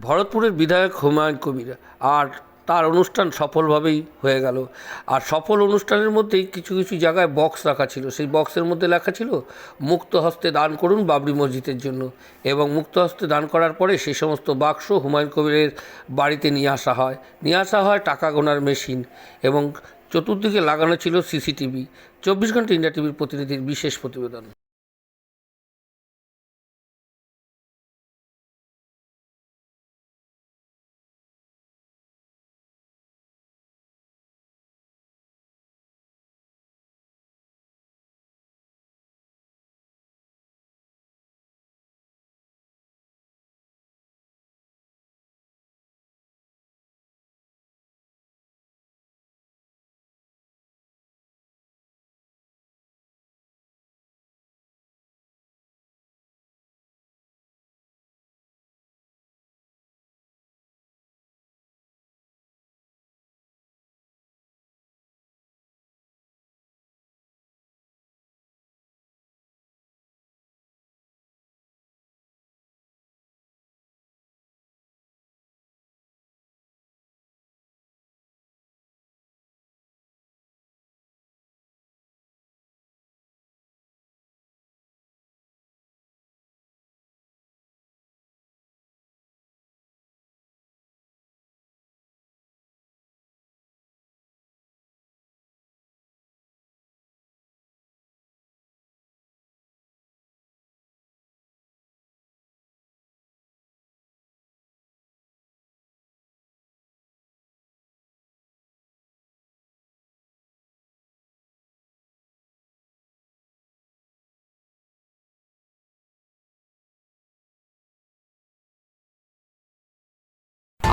ভরতপুরের বিধায়ক হুমায়ুন কবির। আর তার অনুষ্ঠান সফলভাবেই হয়ে গেল। আর সফল অনুষ্ঠানের মধ্যেই কিছু কিছু জায়গায় বক্স রাখা ছিল। সেই বক্সের মধ্যে লেখা ছিল, মুক্ত হস্তে দান করুন বাবরি মসজিদের জন্য। এবং মুক্ত হস্তে দান করার পরে সেই সমস্ত বাক্স হুমায়ুন কবিরের বাড়িতে নিয়ে আসা হয়। নিয়ে আসা হয় টাকা গোনার মেশিন এবং চতুর্দিকে লাগানো ছিল সিসিটিভি চব্বিশ ঘণ্টা ইন্ডিয়া টিভির প্রতিনিধির বিশেষ প্রতিবেদন।